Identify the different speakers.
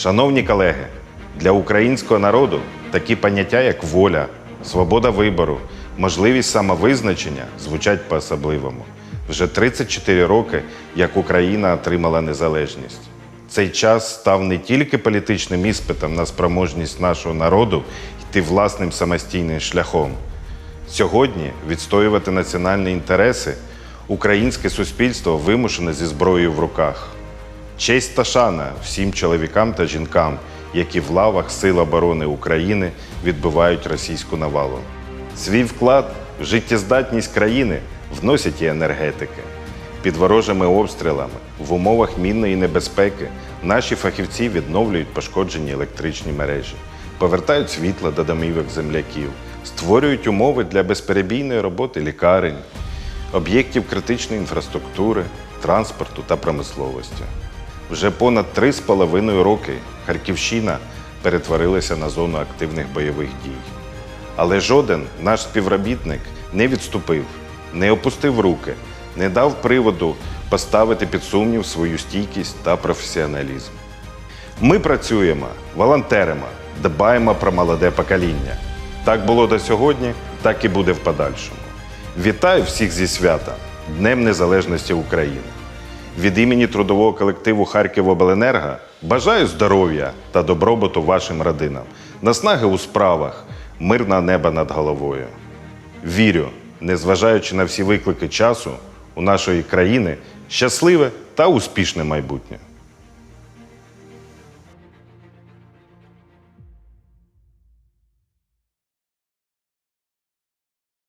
Speaker 1: Шановні колеги, для українського народу такі поняття, як воля, свобода вибору, можливість самовизначення звучать по-особливому. Вже 34 роки, як Україна отримала незалежність. Цей час став не тільки політичним іспитом на спроможність нашого народу йти власним самостійним шляхом. Сьогодні відстоювати національні інтереси українське суспільство вимушене зі зброєю в руках. Честь та шана всім чоловікам та жінкам, які в лавах Сил оборони України відбивають російську навалу. Свій вклад в життєздатність країни вносять і енергетики. Під ворожими обстрілами в умовах мінної небезпеки наші фахівці відновлюють пошкоджені електричні мережі, повертають світло до домівок земляків, створюють умови для безперебійної роботи лікарень, об'єктів критичної інфраструктури, транспорту та промисловості. Вже понад три з половиною роки Харківщина перетворилася на зону активних бойових дій. Але жоден наш співробітник не відступив, не опустив руки, не дав приводу поставити під сумнів свою стійкість та професіоналізм. Ми працюємо, волонтеримо, дбаємо про молоде покоління. Так було до сьогодні, так і буде в подальшому. Вітаю всіх зі свята Днем Незалежності України. Від імені трудового колективу Харківобленерго бажаю здоров'я та добробуту вашим родинам, наснаги у справах, мирне неба над головою. Вірю, незважаючи на всі виклики часу, у нашої країни щасливе та успішне майбутнє.